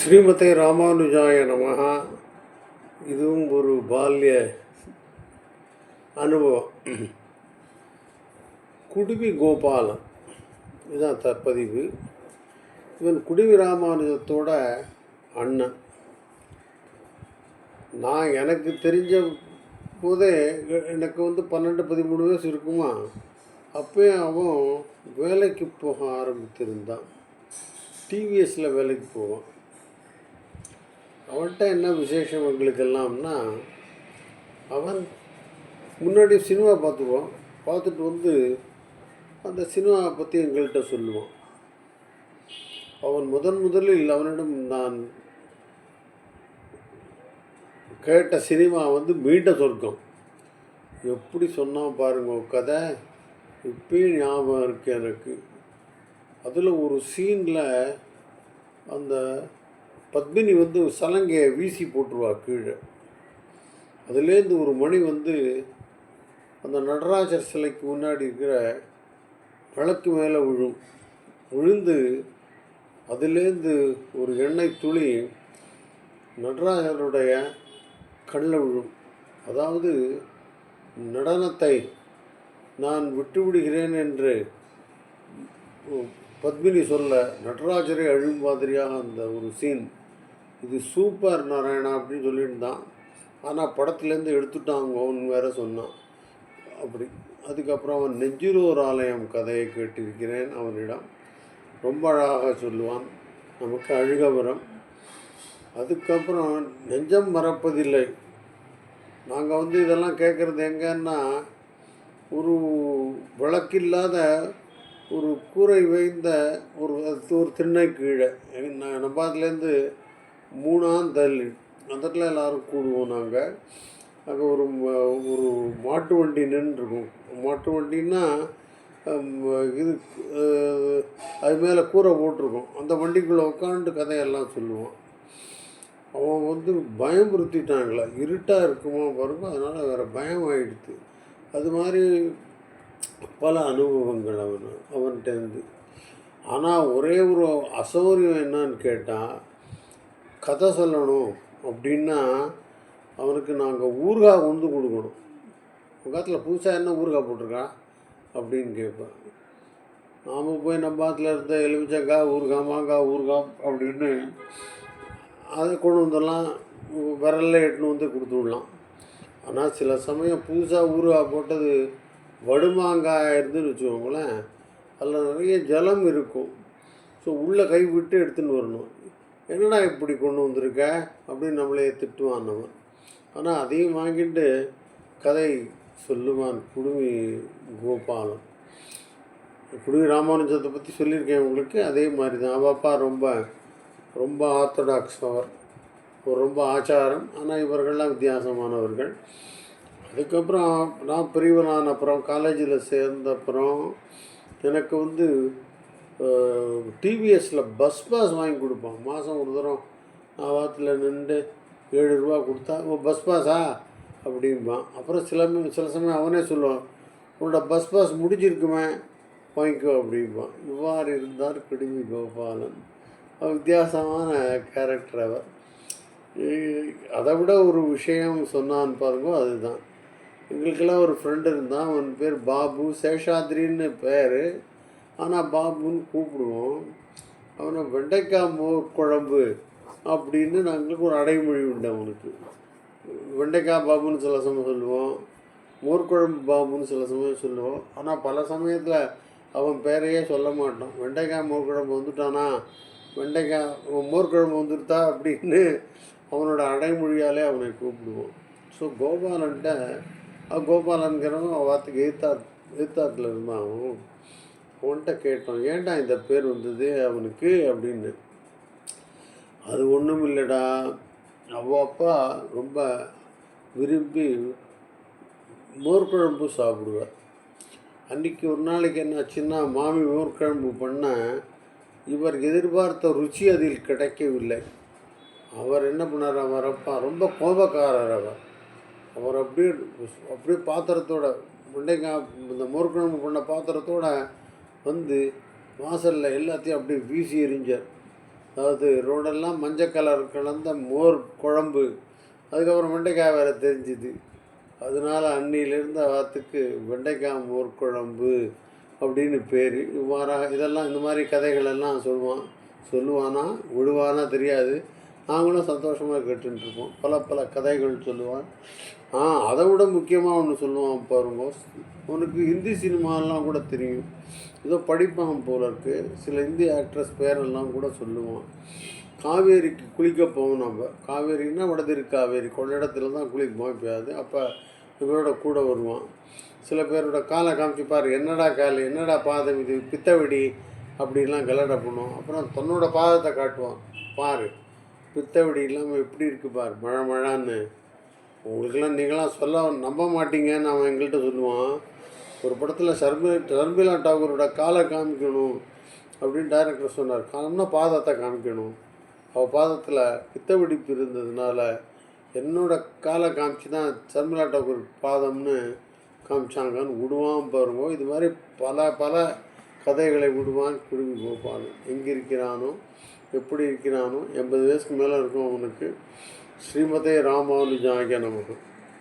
ஸ்ரீமதே ராமானுஜாய நமகா இதுவும் ஒரு பால்ய அனுபவம். குடிவி கோபாலன். இதுதான் தற்பதிவு. இவன் குடிவி ராமானுஜத்தோட அண்ணன். நான் எனக்கு தெரிஞ்ச போதே எனக்கு வந்து பன்னெண்டு பதிமூணு வயசு இருக்குமா? அப்போயே அவன் வேலைக்கு போக ஆரம்பித்திருந்தான். டிவிஎஸில் வேலைக்கு போவான். அவன்கிட்ட என்ன விசேஷம் எங்களுக்கெல்லாம்னா அவன் முன்னாடி சினிமா பார்த்துருவான். பார்த்துட்டு வந்து அந்த சினிமாவை பற்றி எங்கள்கிட்ட சொல்லுவான். அவன் முதன் முதலில் அவனிடம் நான் கேட்ட சினிமா வந்து மீண்ட சொர்க்கம். எப்படி சொன்னால் பாருங்க கதை. இப்பயும் ஞாபகம் இருக்கு எனக்கு. அதில் ஒரு சீனில் அந்த பத்மினி வந்து சலங்கையை வீசி போட்டுருவா கீழே. அதுலேருந்து ஒரு மணி வந்து அந்த நடராஜர் சிலைக்கு முன்னாடி இருக்கிற விளக்கு மேலே விழும். விழுந்து அதுலேருந்து ஒரு எண்ணெய் துளி நடராஜருடைய கண்ணில் விழும். அதாவது நடனத்தை நான் விட்டுவிடுகிறேன் என்று பத்மினி சொல்ல நடராஜரை அழும் மாதிரியாக அந்த ஒரு சீன் இது சூப்பர் நாராயணா அப்படின்னு சொல்லியிருந்தான். ஆனால் படத்துலேருந்து எடுத்துட்டாங்க அவன் வேறு சொன்னான். அப்படி. அதுக்கப்புறம் அவன் நெஞ்சிலோர் ஆலயம் கதையை கேட்டிருக்கிறேன் அவனிடம். ரொம்ப அழகாக சொல்லுவான். நமக்கு அழுக வரும் அதுக்கப்புறம் நெஞ்சம் மறப்பதில்லை. நாங்கள் வந்து இதெல்லாம் கேட்குறது எங்கன்னா ஒரு விளக்கில்லாத ஒரு கூரை வைந்த ஒரு ஒரு திண்ணை கீழே. நான் அதுலேருந்து மூணாம் தள்ளி. அந்த இடத்துல எல்லோரும் கூடுவோம் நாங்கள் அங்கே ஒரு ஒரு மாட்டு வண்டி நின்றுருக்கும் மாட்டு வண்டின்னா இது அது மேலே கூரை போட்டிருக்கோம். அந்த வண்டிக்குள்ளே உட்காந்து கதையெல்லாம் சொல்லுவான் அவன் வந்து பயமுறுத்திட்டாங்களே. இருட்டாக இருக்குமா பாருங்க. அதனால் வேறு பயம் ஆகிடுது அது மாதிரி பல அனுபவங்கள் அவன் அவன்கிட்டேருந்து ஆனால் ஒரே ஒரு அசௌரியம் என்னன்னு கேட்டால் கதை சொல்லணும் அப்படின்னா அவனுக்கு நாங்கள் ஊறுகாய் உணர்ந்து கொடுக்கணும். உங்கள் புதுசாக என்ன ஊறுகாய் போட்டிருக்கா? அப்படின்னு கேட்பேன். நாம் போய் நம்ம ஆத்துல இருந்த எலுமிச்சங்காய் ஊறுகாய் மாங்காய் ஊறுகாய் அப்படின்னு அதை கொண்டு வந்துடலாம். விரல்ல எட்டுன்னு வந்து கொடுத்து விடலாம். ஆனால் சில சமயம் புதுசாக ஊறுகாய் போட்டது வடுமாங்காய் இருந்துன்னு வச்சுக்கோங்களேன். அதில் நிறைய ஜலம் இருக்கும். ஸோ உள்ளே கை விட்டு எடுத்துன்னு வரணும். என்னடா இப்படி கொண்டு வந்திருக்க? அப்படின்னு நம்மளே திட்டுவான் நம்ம ஆனால் அதையும் வாங்கிட்டு கதை சொல்லுவான் குடுமி கோபாலன். குடுமி ராமானுஜத்தை பற்றி சொல்லியிருக்கேன் உங்களுக்கு. அதே மாதிரி தான் அப்பா ரொம்ப ரொம்ப ஆர்த்தடாக்ஸ் அவர். ஒரு ரொம்ப ஆச்சாரம். ஆனால் இவர்கள்லாம் வித்தியாசமானவர்கள். அதுக்கப்புறம் நான் பிரிவனான அப்புறம் காலேஜில் சேர்ந்த அப்புறம் எனக்கு வந்து டிவிஎஸில் பஸ் பாஸ் வாங்கி கொடுப்பான் மாதம் ஒரு தரம் ஆவாத்தில் வாரத்தில் நின்று ஏழு ரூபா கொடுத்தா ஓ பஸ் பாஸா அப்படிம்பான். அப்புறம் சில சில சமயம் அவனே சொல்லுவான் உன்னோட பஸ் பாஸ் முடிஞ்சிருக்குமே வாங்கிக்கோ அப்படிம்பான். இவ்வாறு இருந்தார் கிடுமி கோபாலன். வித்தியாசமான கேரக்டர் அவர். அதை விட ஒரு விஷயம் சொன்னான்னு பாருங்க அதுதான். எங்களுக்கெல்லாம் ஒரு ஃப்ரெண்டு இருந்தான். அவன் பேர் பாபு சேஷாத்ரின்னு பேர். ஆனால் பாபுன்னு கூப்பிடுவோம். அவனை வெண்டைக்காய் மோர் குழம்பு அப்படின்னு நாங்களுக்கு ஒரு அடைமொழி உண்டு அவனுக்கு. வெண்டைக்காய் பாபுன்னு சில சமயம் சொல்லுவோம். மோர்க்குழம்பு பாபுன்னு சில சமயம் சொல்லுவோம். ஆனால் பல சமயத்தில் அவன் பேரையே சொல்ல மாட்டான். வெண்டைக்காய் மோர்க்குழம்பு வந்துட்டானா வெண்டைக்காய் மோர்க்குழம்பு வந்துருத்தா அப்படின்னு அவனோட அடைமொழியாலே அவனை கூப்பிடுவோம். ஸோ கோபாலன்ட்ட கோபாலன்கிறவன் வார்த்தைக்கு எய்த்தா எய்த்தாத்தில் இருந்தான். அவன் அவன்கிட்ட கேட்டோம் ஏன்டா இந்த பேர் வந்தது அவனுக்கு? அப்படின்னு. அது ஒன்றும் இல்லைடா. அவ அப்பா ரொம்ப விரும்பி மோர்குழம்பு சாப்பிடுவேன் சாப்பிடுவார் அன்றைக்கி ஒரு நாளைக்கு என்னாச்சுன்னா மாமி மோர்குழம்பு பண்ண இவர் எதிர்பார்த்த ருச்சி அதில் கிடைக்கவில்லை. அவர் என்ன பண்ணார்? அவர் அப்பா ரொம்ப கோபக்காரர் அவர். அவர் அப்படியே அப்படியே பாத்திரத்தோட முண்டைக்காய் இந்த மோர்குழம்பு பண்ண பாத்திரத்தோட வந்து வாசலில் எல்லாத்தையும் அப்படியே வீசி எறிஞ்சார் அதாவது ரோடெல்லாம் மஞ்சள் கலர் கலந்த மோர் குழம்பு. அதுக்கப்புறம் வெண்டைக்காய் வேறு தெரிஞ்சுது. அதனால அன்னியிலேருந்து வாத்துக்கு வெண்டைக்காய் மோர் குழம்பு அப்படின்னு பேர். இவ்வாறாக இதெல்லாம் இந்த மாதிரி கதைகளெல்லாம் சொல்லுவான் சொல்லுவானா விடுவானா தெரியாது. நாங்களும் சந்தோஷமாக கேட்டுருப்போம் பல பல கதைகள் சொல்லுவான். ஆ அதை விட முக்கியமாக ஒன்று சொல்லுவான் பாருங்க. உனக்கு ஹிந்தி சினிமாலாம் கூட தெரியும். ஏதோ படிப்பான் போல இருக்கு. சில ஹிந்தி ஆக்ட்ரஸ் பேரெல்லாம் கூட சொல்லுவான். காவேரிக்கு குளிக்க போவோம் நம்ம காவேரின்னா வடதிரு காவேரி. கொள்ளிடத்துல தான் குளிப்போம் எப்பயாவது. அப்போ இவரோட கூட வருவான். சில பேரோட காலை காமிச்சு என்னடா கால்? என்னடா பாதம் இது? பித்தவெடி? அப்படின்லாம் கலடை பண்ணுவோம் அப்புறம் தன்னோட பாதத்தை காட்டுவான். பாரு பித்தவெடி இல்லாமல் எப்படி இருக்கு பார் மழை மழான்னு. உங்களுக்கெல்லாம் நீங்களாம் சொல்ல நம்ப மாட்டீங்கன்னு அவன் எங்கள்கிட்ட சொல்லுவான். ஒரு படத்தில் ஷர்மி ஷர்மிளா டாகூரோட காலை காமிக்கணும் அப்படின்னு டைரக்டர் சொன்னார். காலம்னா பாதத்தை காமிக்கணும். அவள் பாதத்தில் பித்த வெடிப்பு இருந்ததுனால என்னோட காலை காமிச்சு தான் ஷர்மிளா டாகூர் பாதம்னு காமிச்சாங்கன்னு விடுவான் பாருங்க. இது மாதிரி பல பல கதைகளை விடுவான் குடும்பி போப்பான் எங்கே இருக்கிறானோ எப்படி இருக்கிறானோ எண்பது வயசுக்கு மேலே இருக்கும் அவனுக்கு ஸ்ரீமதே ராமானுஜாகிய நமக்கு